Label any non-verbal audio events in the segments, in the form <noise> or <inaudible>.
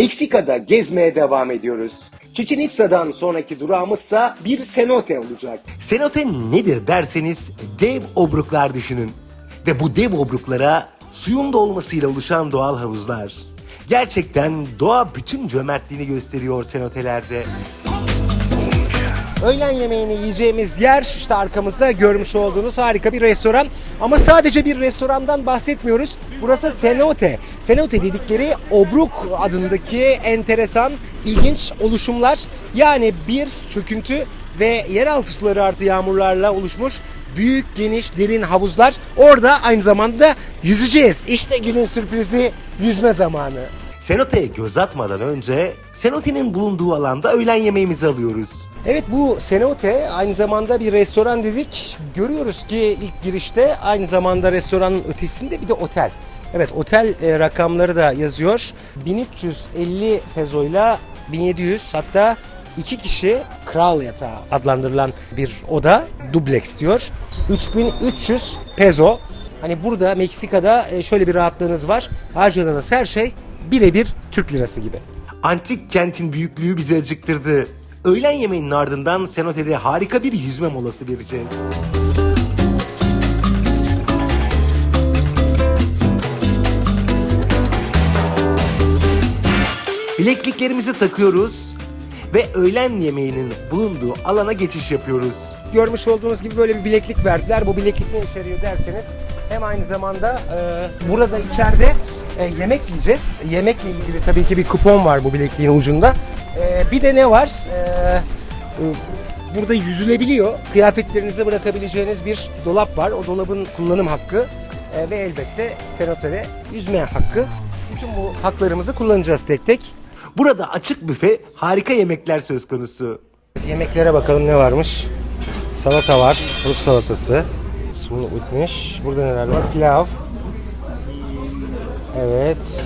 Meksika'da gezmeye devam ediyoruz. Chichen Itza'dan sonraki durağımızsa bir cenote olacak. Cenote nedir derseniz dev obruklar düşünün. Ve bu dev obruklara suyun dolmasıyla oluşan doğal havuzlar. Gerçekten doğa bütün cömertliğini gösteriyor cenotelerde. Öğlen yemeğini yiyeceğimiz yer işte arkamızda görmüş olduğunuz harika bir restoran. Ama sadece bir restorandan bahsetmiyoruz. Burası cenote. Cenote dedikleri obruk adındaki enteresan, ilginç oluşumlar. Yani bir çöküntü ve yeraltı suları artı yağmurlarla oluşmuş büyük, geniş, derin havuzlar. Orada aynı zamanda yüzeceğiz. İşte günün sürprizi yüzme zamanı. Cenote'ye göz atmadan önce Cenote'nin bulunduğu alanda öğlen yemeğimizi alıyoruz. Evet bu Cenote aynı zamanda bir restoran dedik. Görüyoruz ki ilk girişte aynı zamanda restoranın ötesinde bir de otel. Evet otel e, rakamları da yazıyor. 1350 pezoyla 1700 hatta iki kişi kral yatağı adlandırılan bir oda dubleks diyor. 3300 pezo. Hani burada Meksika'da e, şöyle bir rahatlığınız var. Harcadığınız her şey birebir Türk lirası gibi. Antik kentin büyüklüğü bizi acıktırdı. Öğlen yemeğinin ardından Cenote'de harika bir yüzme molası vereceğiz. Bilekliklerimizi takıyoruz ve öğlen yemeğinin bulunduğu alana geçiş yapıyoruz. görmüş olduğunuz gibi böyle bir bileklik verdiler. Bu bileklik ne işe yarıyor derseniz hem aynı zamanda e, burada içeride e, yemek yiyeceğiz. Yemekle ilgili tabii ki bir kupon var bu bilekliğin ucunda. E, bir de ne var? E, burada yüzülebiliyor. Kıyafetlerinizi bırakabileceğiniz bir dolap var. O dolabın kullanım hakkı e, ve elbette senotede yüzme hakkı. Bütün bu haklarımızı kullanacağız tek tek. Burada açık büfe harika yemekler söz konusu. Yemeklere bakalım ne varmış. Salata var. Rus salatası. Bunu ütmüş. Burada neler var? Pilav. Evet.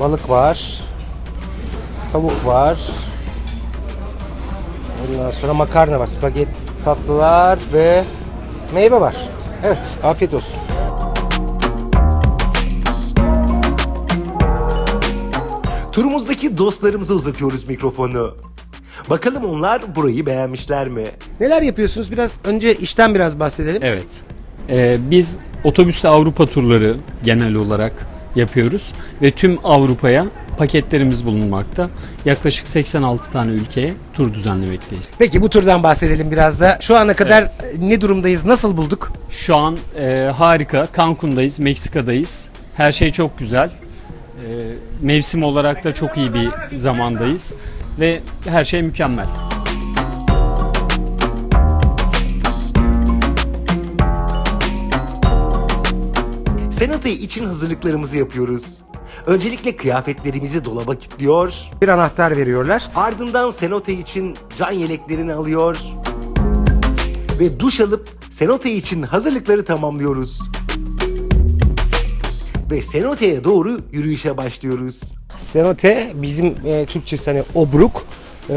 Balık var. Tavuk var. Ondan sonra makarna var. Spagetti tatlılar ve meyve var. Evet. Afiyet olsun. Turumuzdaki dostlarımıza uzatıyoruz mikrofonu. Bakalım onlar burayı beğenmişler mi? Neler yapıyorsunuz? Biraz önce işten biraz bahsedelim. Evet. Ee, biz otobüsle Avrupa turları genel olarak yapıyoruz ve tüm Avrupa'ya paketlerimiz bulunmakta. Yaklaşık 86 tane ülkeye tur düzenlemekteyiz. Peki bu turdan bahsedelim biraz da. Şu ana kadar ne durumdayız? Nasıl bulduk? Şu an e, harika. Cancun'dayız, Meksika'dayız. Her şey çok güzel. E, mevsim olarak da çok iyi bir zamandayız ve her şey mükemmel. Senate için hazırlıklarımızı yapıyoruz. Öncelikle kıyafetlerimizi dolaba kilitliyor, Bir anahtar veriyorlar. ardından Senote için can yeleklerini alıyor ve duş alıp Senote için hazırlıkları tamamlıyoruz. Ve Senote'ye doğru yürüyüşe başlıyoruz. Cenote bizim e, Türkçesi hani obruk e,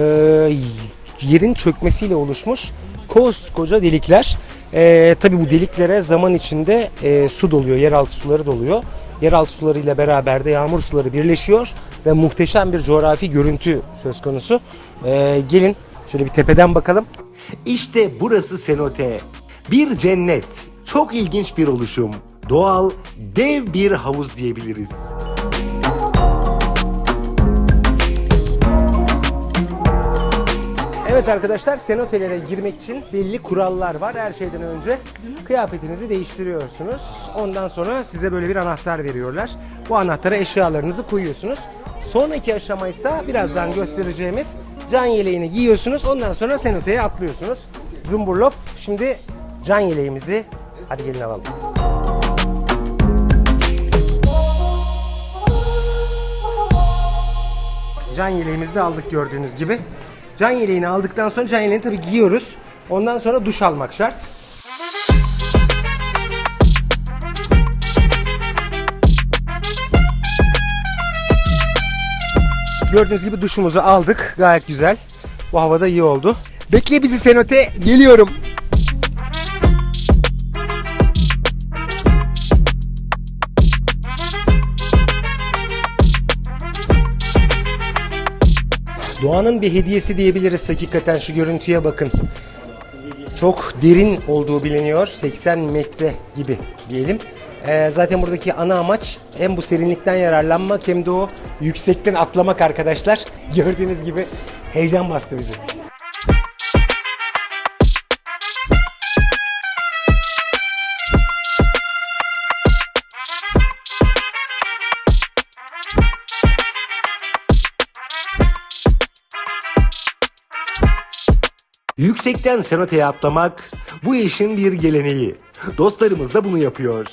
yerin çökmesiyle oluşmuş koskoca delikler. E, Tabi bu deliklere zaman içinde e, su doluyor, yeraltı suları doluyor. Yeraltı suları ile beraber de yağmur suları birleşiyor ve muhteşem bir coğrafi görüntü söz konusu. E, gelin şöyle bir tepeden bakalım. İşte burası Senote. Bir cennet. Çok ilginç bir oluşum. Doğal, dev bir havuz diyebiliriz. Evet arkadaşlar senotelere girmek için belli kurallar var. Her şeyden önce kıyafetinizi değiştiriyorsunuz. Ondan sonra size böyle bir anahtar veriyorlar. Bu anahtara eşyalarınızı koyuyorsunuz. Sonraki aşama ise birazdan göstereceğimiz can yeleğini giyiyorsunuz. Ondan sonra senoteye atlıyorsunuz. Cumburlop. Şimdi can yeleğimizi hadi gelin alalım. Can yeleğimizi de aldık gördüğünüz gibi. Can yeleğini aldıktan sonra can yeleğini tabii giyiyoruz. Ondan sonra duş almak şart. Gördüğünüz gibi duşumuzu aldık. Gayet güzel. Bu havada iyi oldu. Bekle bizi Senote. Geliyorum. Doğanın bir hediyesi diyebiliriz hakikaten şu görüntüye bakın. Çok derin olduğu biliniyor. 80 metre gibi diyelim. Ee, zaten buradaki ana amaç hem bu serinlikten yararlanmak hem de o yüksekten atlamak arkadaşlar. <laughs> Gördüğünüz gibi heyecan bastı bizi. Yüksekten senoteye atlamak bu işin bir geleneği. Dostlarımız da bunu yapıyor.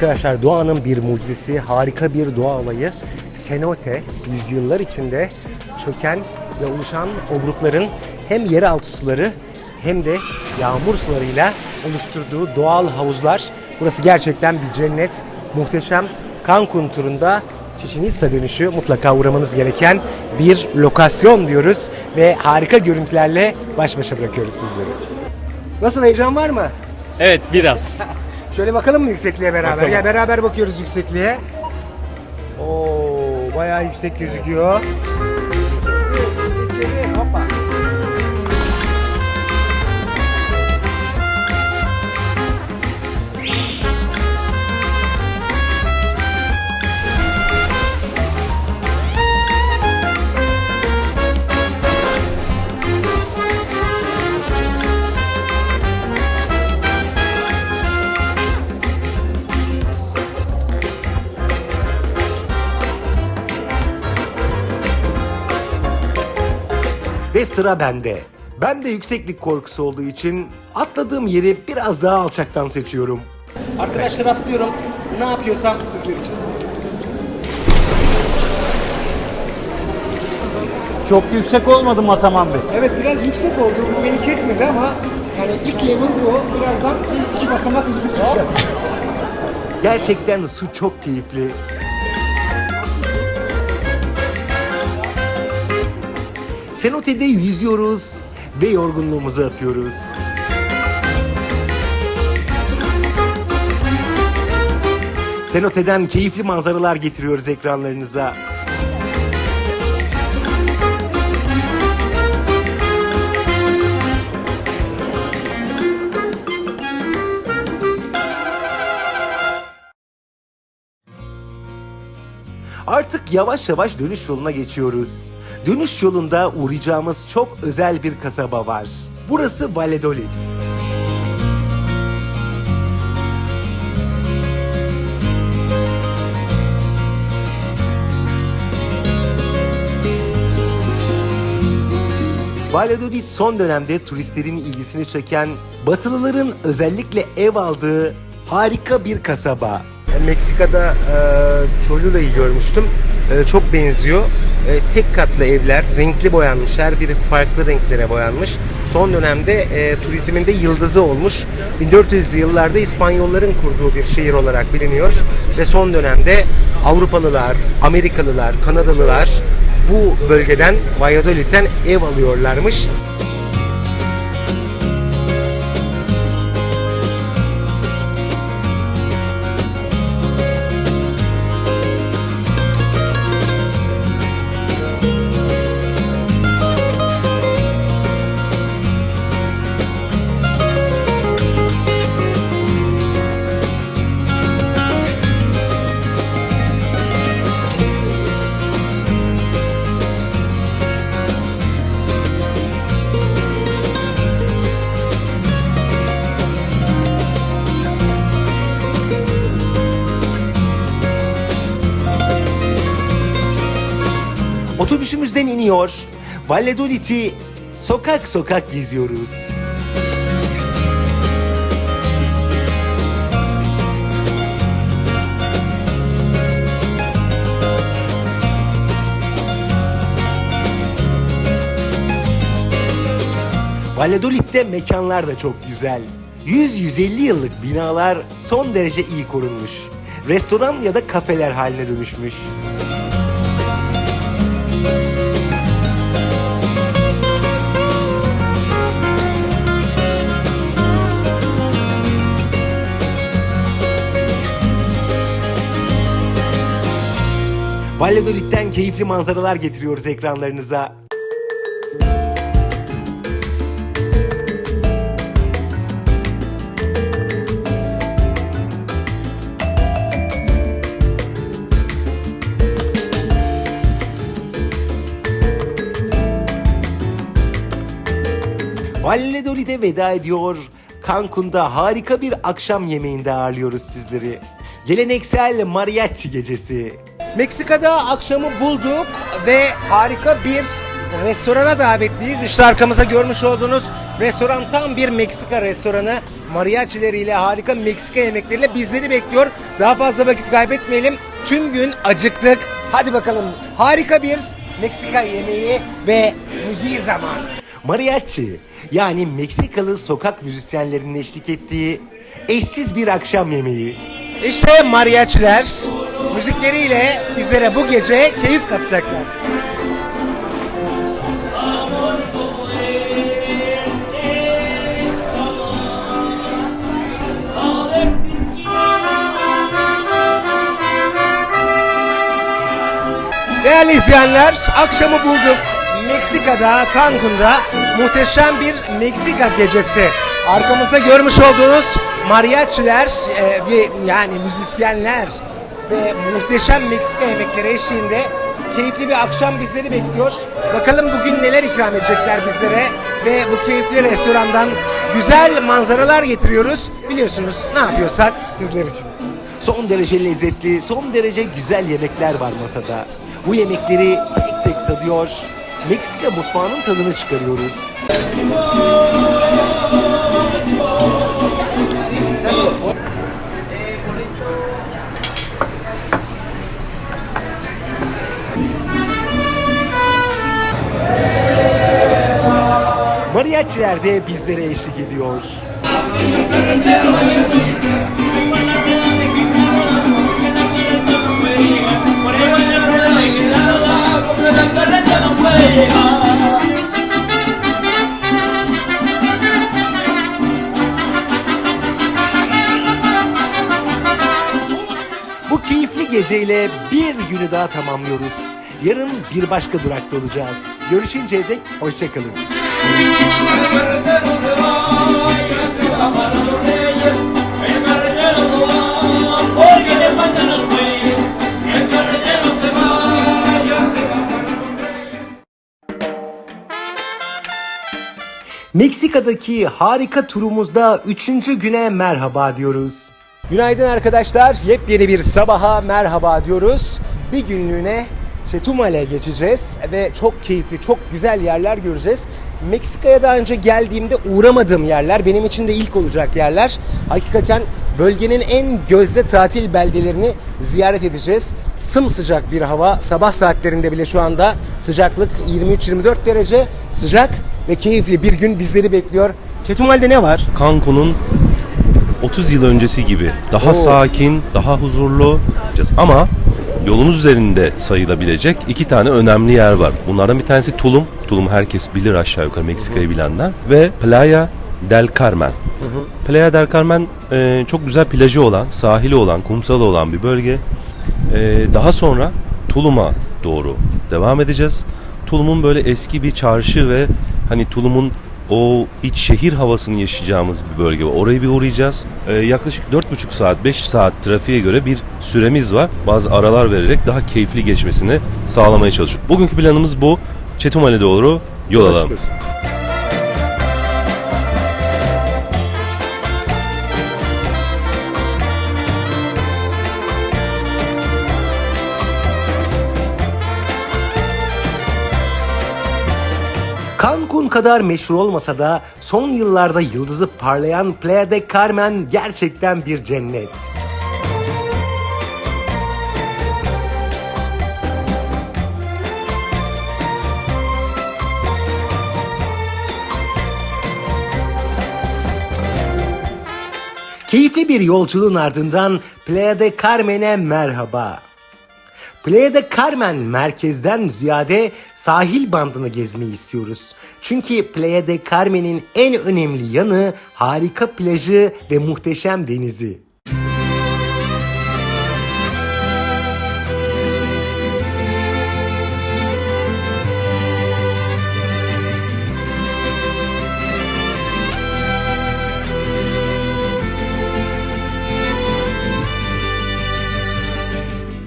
Arkadaşlar doğanın bir mucizesi, harika bir doğa olayı. Cenote yüzyıllar içinde çöken ve oluşan obrukların hem yeraltı suları hem de yağmur sularıyla oluşturduğu doğal havuzlar. Burası gerçekten bir cennet. Muhteşem Cancun turunda Itza dönüşü mutlaka uğramanız gereken bir lokasyon diyoruz ve harika görüntülerle baş başa bırakıyoruz sizleri. Nasıl heyecan var mı? Evet biraz. <laughs> Şöyle bakalım mı yüksekliğe beraber? Bakalım. Ya beraber bakıyoruz yüksekliğe. Oo, bayağı yüksek gözüküyor. Hoppa. Sıra bende. Ben de yükseklik korkusu olduğu için atladığım yeri biraz daha alçaktan seçiyorum. Arkadaşlar atlıyorum. Ne yapıyorsam sizler için. Çok yüksek olmadı mı Ataman Bey? Evet biraz yüksek oldu. Bu beni kesmedi ama yani ilk level bu. Birazdan bir iki basamak üstü çıkacağız. Gerçekten su çok keyifli. Senotede yüzüyoruz ve yorgunluğumuzu atıyoruz. Senoteden keyifli manzaralar getiriyoruz ekranlarınıza. Artık yavaş yavaş dönüş yoluna geçiyoruz. Dönüş yolunda uğrayacağımız çok özel bir kasaba var. Burası Valladolid. Valladolid son dönemde turistlerin ilgisini çeken, Batılıların özellikle ev aldığı harika bir kasaba. Meksika'da e, Cholula'yı görmüştüm. E, çok benziyor. E, tek katlı evler, renkli boyanmış. Her biri farklı renklere boyanmış. Son dönemde e, turizmin yıldızı olmuş. 1400'lü yıllarda İspanyolların kurduğu bir şehir olarak biliniyor. Ve son dönemde Avrupalılar, Amerikalılar, Kanadalılar bu bölgeden, Valladolid'den ev alıyorlarmış. İniyor, Valladolid'i sokak sokak geziyoruz. Valladolid'de mekanlar da çok güzel. 100-150 yıllık binalar son derece iyi korunmuş. Restoran ya da kafeler haline dönüşmüş. Valladolid'den keyifli manzaralar getiriyoruz ekranlarınıza. Valladolid'e veda ediyor. Cancun'da harika bir akşam yemeğinde ağırlıyoruz sizleri. Geleneksel mariachi gecesi. Meksika'da akşamı bulduk ve harika bir restorana davetliyiz. İşte arkamızda görmüş olduğunuz restoran tam bir Meksika restoranı. Mariachileriyle harika Meksika yemekleriyle bizleri bekliyor. Daha fazla vakit kaybetmeyelim. Tüm gün acıktık. Hadi bakalım harika bir Meksika yemeği ve müziği zamanı. Mariachi yani Meksikalı sokak müzisyenlerinin eşlik ettiği eşsiz bir akşam yemeği. İşte mariachiler müzikleriyle bizlere bu gece keyif katacaklar. Değerli izleyenler, akşamı bulduk. Meksika'da, Cancun'da muhteşem bir Meksika gecesi. Arkamızda görmüş olduğunuz mariachiler e, ve yani müzisyenler ve muhteşem Meksika yemekleri eşliğinde keyifli bir akşam bizleri bekliyor. Bakalım bugün neler ikram edecekler bizlere ve bu keyifli restorandan güzel manzaralar getiriyoruz. Biliyorsunuz ne yapıyorsak sizler için. Son derece lezzetli, son derece güzel yemekler var masada. Bu yemekleri tek tek tadıyor, Meksika mutfağının tadını çıkarıyoruz. Mariachiler de bizlere eşlik ediyor. Bu keyifli geceyle bir günü daha tamamlıyoruz. Yarın bir başka durakta olacağız. Görüşünceye dek hoşçakalın. Meksika'daki harika turumuzda üçüncü güne merhaba diyoruz. Günaydın arkadaşlar. Yepyeni bir sabaha merhaba diyoruz. Bir günlüğüne Chetumal'e geçeceğiz ve çok keyifli, çok güzel yerler göreceğiz. Meksika'ya daha önce geldiğimde uğramadığım yerler, benim için de ilk olacak yerler. Hakikaten bölgenin en gözde tatil beldelerini ziyaret edeceğiz. Sımsıcak bir hava. Sabah saatlerinde bile şu anda sıcaklık 23-24 derece sıcak ve keyifli bir gün bizleri bekliyor. Chetumal'de ne var? Cancun'un 30 yıl öncesi gibi daha Oo. sakin, daha huzurlu ama yolumuz üzerinde sayılabilecek iki tane önemli yer var. Bunlardan bir tanesi Tulum. Tulum herkes bilir aşağı yukarı Meksika'yı bilenler ve Playa del Carmen. Playa del Carmen e, çok güzel plajı olan, sahili olan, kumsalı olan bir bölge. E, daha sonra Tulum'a doğru devam edeceğiz. Tulum'un böyle eski bir çarşı ve hani Tulum'un o iç şehir havasını yaşayacağımız bir bölge var. Orayı bir uğrayacağız. Ee, yaklaşık 4,5 saat, 5 saat trafiğe göre bir süremiz var. Bazı aralar vererek daha keyifli geçmesini sağlamaya çalışıyoruz. Bugünkü planımız bu. Çetumali'ye doğru yol alalım. Cancun kadar meşhur olmasa da son yıllarda yıldızı parlayan Playa de Carmen gerçekten bir cennet. Keyifli bir yolculuğun ardından Playa de Carmen'e merhaba. Playa de Carmen merkezden ziyade sahil bandını gezmeyi istiyoruz. Çünkü Playa de Carmen'in en önemli yanı harika plajı ve muhteşem denizi.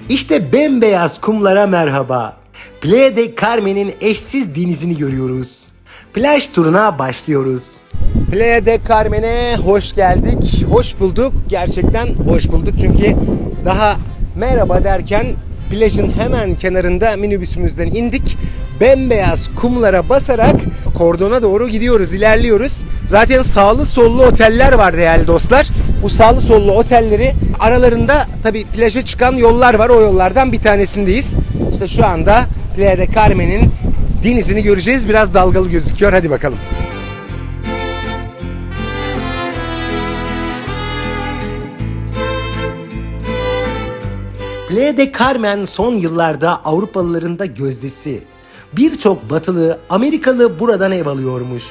İşte bembeyaz kumlara merhaba. Playa de Carmen'in eşsiz denizini görüyoruz. Plaj turuna başlıyoruz. Playa de Carmen'e hoş geldik. Hoş bulduk. Gerçekten hoş bulduk. Çünkü daha merhaba derken plajın hemen kenarında minibüsümüzden indik. Bembeyaz kumlara basarak kordona doğru gidiyoruz, ilerliyoruz. Zaten sağlı sollu oteller var değerli dostlar. Bu sağlı sollu otelleri aralarında tabi plaja çıkan yollar var. O yollardan bir tanesindeyiz. İşte şu anda Playa de Carmen'in denizini göreceğiz. Biraz dalgalı gözüküyor. Hadi bakalım. Playa de Carmen son yıllarda Avrupalıların da gözdesi. Birçok batılı, Amerikalı buradan ev alıyormuş.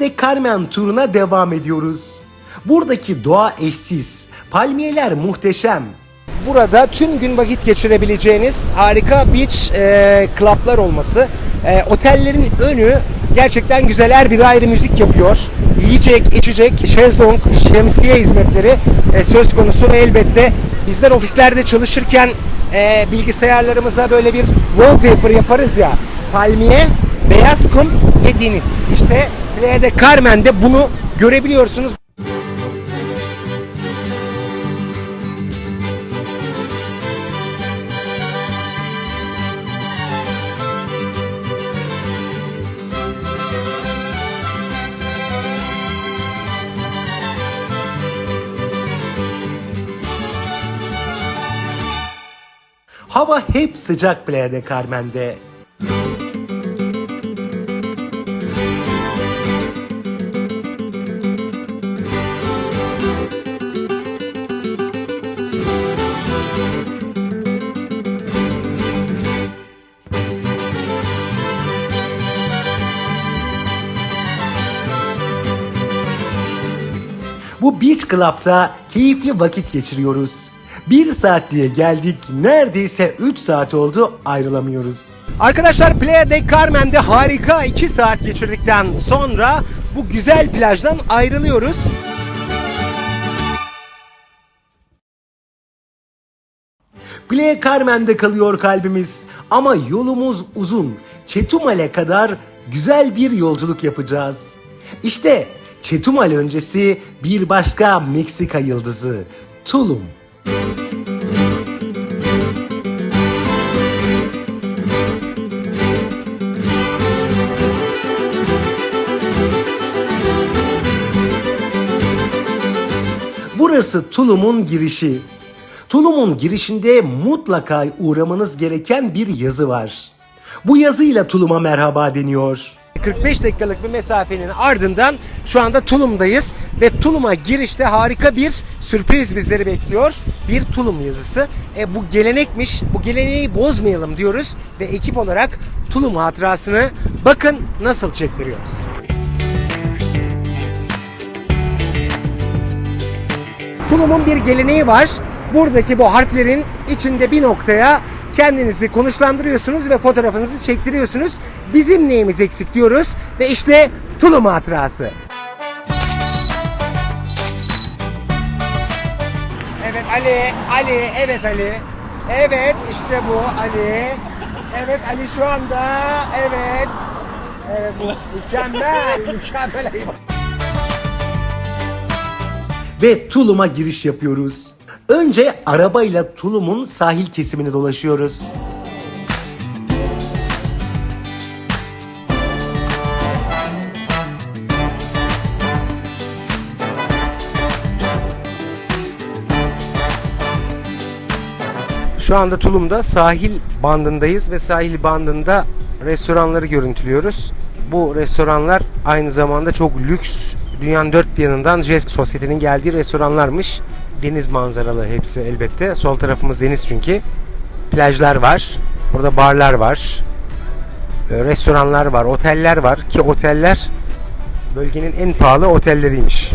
De Carmen turuna devam ediyoruz. Buradaki doğa eşsiz, palmiyeler muhteşem. Burada tüm gün vakit geçirebileceğiniz harika beach e, club'lar olması. E, otellerin önü gerçekten güzel her biri ayrı müzik yapıyor. Yiyecek, içecek, şezlong, şemsiye hizmetleri e, söz konusu ve elbette bizler ofislerde çalışırken e, bilgisayarlarımıza böyle bir wallpaper yaparız ya. Palmiye, beyaz kum ve deniz. İşte Playa de Carmen'de bunu görebiliyorsunuz. Hava hep sıcak Playa de Carmen'de. Beach Club'da keyifli vakit geçiriyoruz. Bir saatliğe geldik, neredeyse 3 saat oldu ayrılamıyoruz. Arkadaşlar Playa de Carmen'de harika 2 saat geçirdikten sonra bu güzel plajdan ayrılıyoruz. Playa Carmen'de kalıyor kalbimiz ama yolumuz uzun. Çetumal'e kadar güzel bir yolculuk yapacağız. İşte Çetumal öncesi bir başka Meksika yıldızı Tulum. Burası Tulum'un girişi. Tulum'un girişinde mutlaka uğramanız gereken bir yazı var. Bu yazıyla Tulum'a merhaba deniyor. 45 dakikalık bir mesafenin ardından şu anda Tulum'dayız ve Tulum'a girişte harika bir sürpriz bizleri bekliyor. Bir Tulum yazısı. E, bu gelenekmiş. Bu geleneği bozmayalım diyoruz ve ekip olarak Tulum hatırasını bakın nasıl çektiriyoruz. Tulum'un bir geleneği var. Buradaki bu harflerin içinde bir noktaya kendinizi konuşlandırıyorsunuz ve fotoğrafınızı çektiriyorsunuz. Bizim neyimiz eksik diyoruz ve işte Tulum hatırası. Evet Ali, Ali, evet Ali. Evet işte bu Ali. Evet Ali şu anda, evet. Evet mükemmel, <laughs> mükemmel. ve Tulum'a giriş yapıyoruz. Önce arabayla Tulum'un sahil kesimini dolaşıyoruz. Şu anda Tulum'da sahil bandındayız ve sahil bandında restoranları görüntülüyoruz. Bu restoranlar aynı zamanda çok lüks, dünyanın dört bir yanından jest sosyetenin geldiği restoranlarmış. Deniz manzaralı hepsi elbette. Sol tarafımız deniz çünkü. Plajlar var. Burada barlar var. e, Restoranlar var, oteller var ki oteller bölgenin en pahalı otelleriymiş.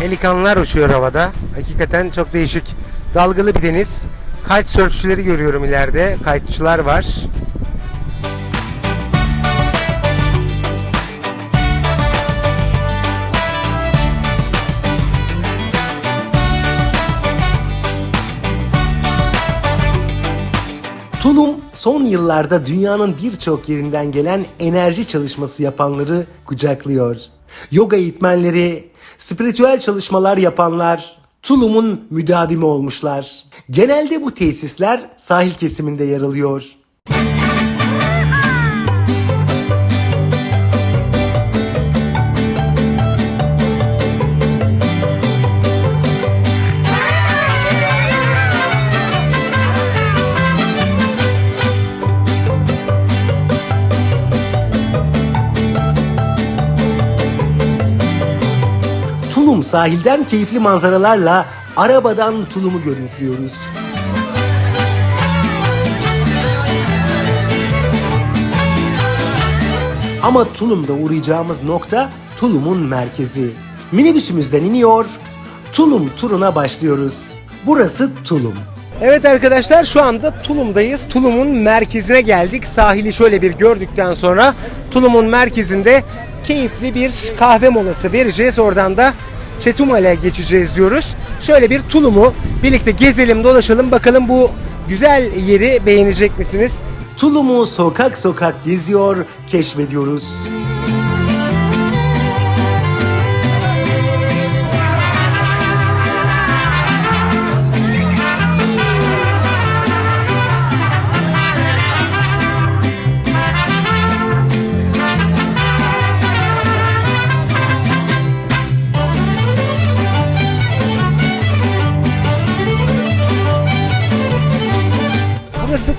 Pelikanlar uçuyor havada. Hakikaten çok değişik. Dalgalı bir deniz. Kite sörfçüleri görüyorum ileride. Kayıkçılar var. Son yıllarda dünyanın birçok yerinden gelen enerji çalışması yapanları kucaklıyor. Yoga eğitmenleri, spiritüel çalışmalar yapanlar Tulum'un müdavimi olmuşlar. Genelde bu tesisler sahil kesiminde yer alıyor. Sahilden keyifli manzaralarla arabadan Tulum'u görüntülüyoruz. Ama Tulum'da uğrayacağımız nokta Tulum'un merkezi. Minibüsümüzden iniyor, Tulum turuna başlıyoruz. Burası Tulum. Evet arkadaşlar şu anda Tulum'dayız. Tulum'un merkezine geldik. Sahili şöyle bir gördükten sonra Tulum'un merkezinde keyifli bir kahve molası vereceğiz. Oradan da Çetumal'e geçeceğiz diyoruz. Şöyle bir Tulum'u birlikte gezelim dolaşalım bakalım bu güzel yeri beğenecek misiniz? Tulum'u sokak sokak geziyor, keşfediyoruz. Burası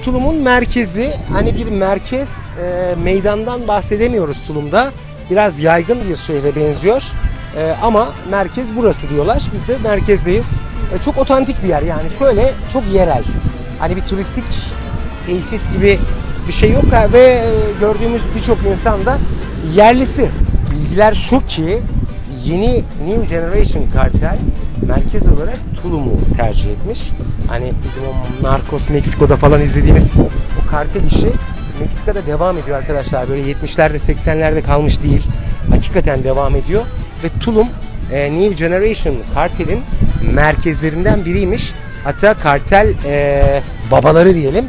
Tulum'un merkezi. Hani bir merkez e, meydandan bahsedemiyoruz Tulum'da. Biraz yaygın bir şehre benziyor. E, ama merkez burası diyorlar. Biz de merkezdeyiz. E, çok otantik bir yer yani. Şöyle çok yerel. Hani bir turistik tesis gibi bir şey yok ve e, gördüğümüz birçok insan da yerlisi. Bilgiler şu ki yeni New Generation kartel merkez olarak Tulum'u tercih etmiş. Hani bizim o Narcos Meksiko'da falan izlediğimiz o kartel işi Meksika'da devam ediyor arkadaşlar. Böyle 70'lerde 80'lerde kalmış değil. Hakikaten devam ediyor. Ve Tulum e, New Generation kartelin merkezlerinden biriymiş. Hatta kartel e, babaları diyelim.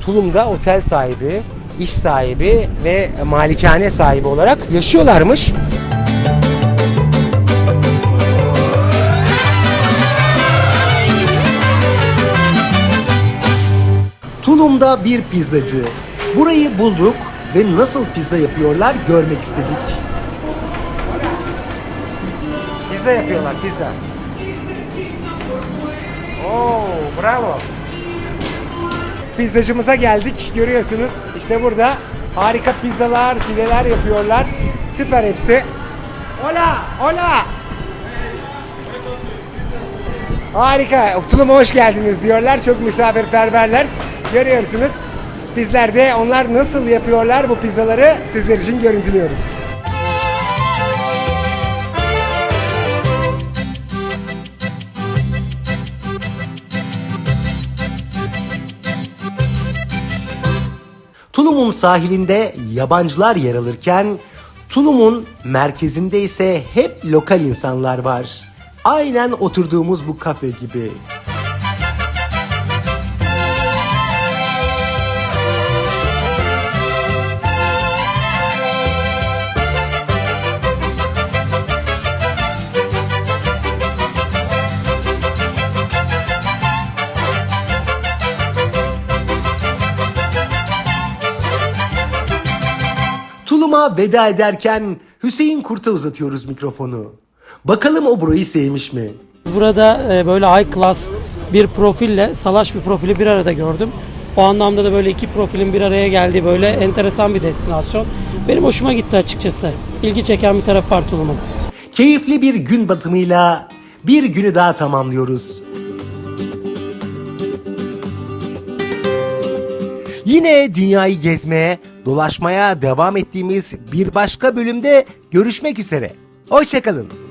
Tulum'da otel sahibi, iş sahibi ve malikane sahibi olarak yaşıyorlarmış. Tulum'da bir pizzacı. Burayı bulduk ve nasıl pizza yapıyorlar görmek istedik. Pizza yapıyorlar, pizza. Oo, bravo. Pizzacımıza geldik. Görüyorsunuz. İşte burada harika pizzalar, pideler yapıyorlar. Süper hepsi. Hola, hola. Harika. Tulum'a hoş geldiniz diyorlar. Çok misafirperverler. Görüyorsunuz. Bizler de onlar nasıl yapıyorlar bu pizzaları sizler için görüntülüyoruz. Tulum'un sahilinde yabancılar yer alırken Tulum'un merkezinde ise hep lokal insanlar var. Aynen oturduğumuz bu kafe gibi. Tulum'a veda ederken Hüseyin Kurt'a uzatıyoruz mikrofonu. Bakalım o burayı sevmiş mi? Burada e, böyle high class bir profille salaş bir profili bir arada gördüm. O anlamda da böyle iki profilin bir araya geldiği böyle enteresan bir destinasyon. Benim hoşuma gitti açıkçası. İlgi çeken bir taraf var Tulum'un. Keyifli bir gün batımıyla bir günü daha tamamlıyoruz. Yine dünyayı gezmeye, dolaşmaya devam ettiğimiz bir başka bölümde görüşmek üzere. Hoşçakalın.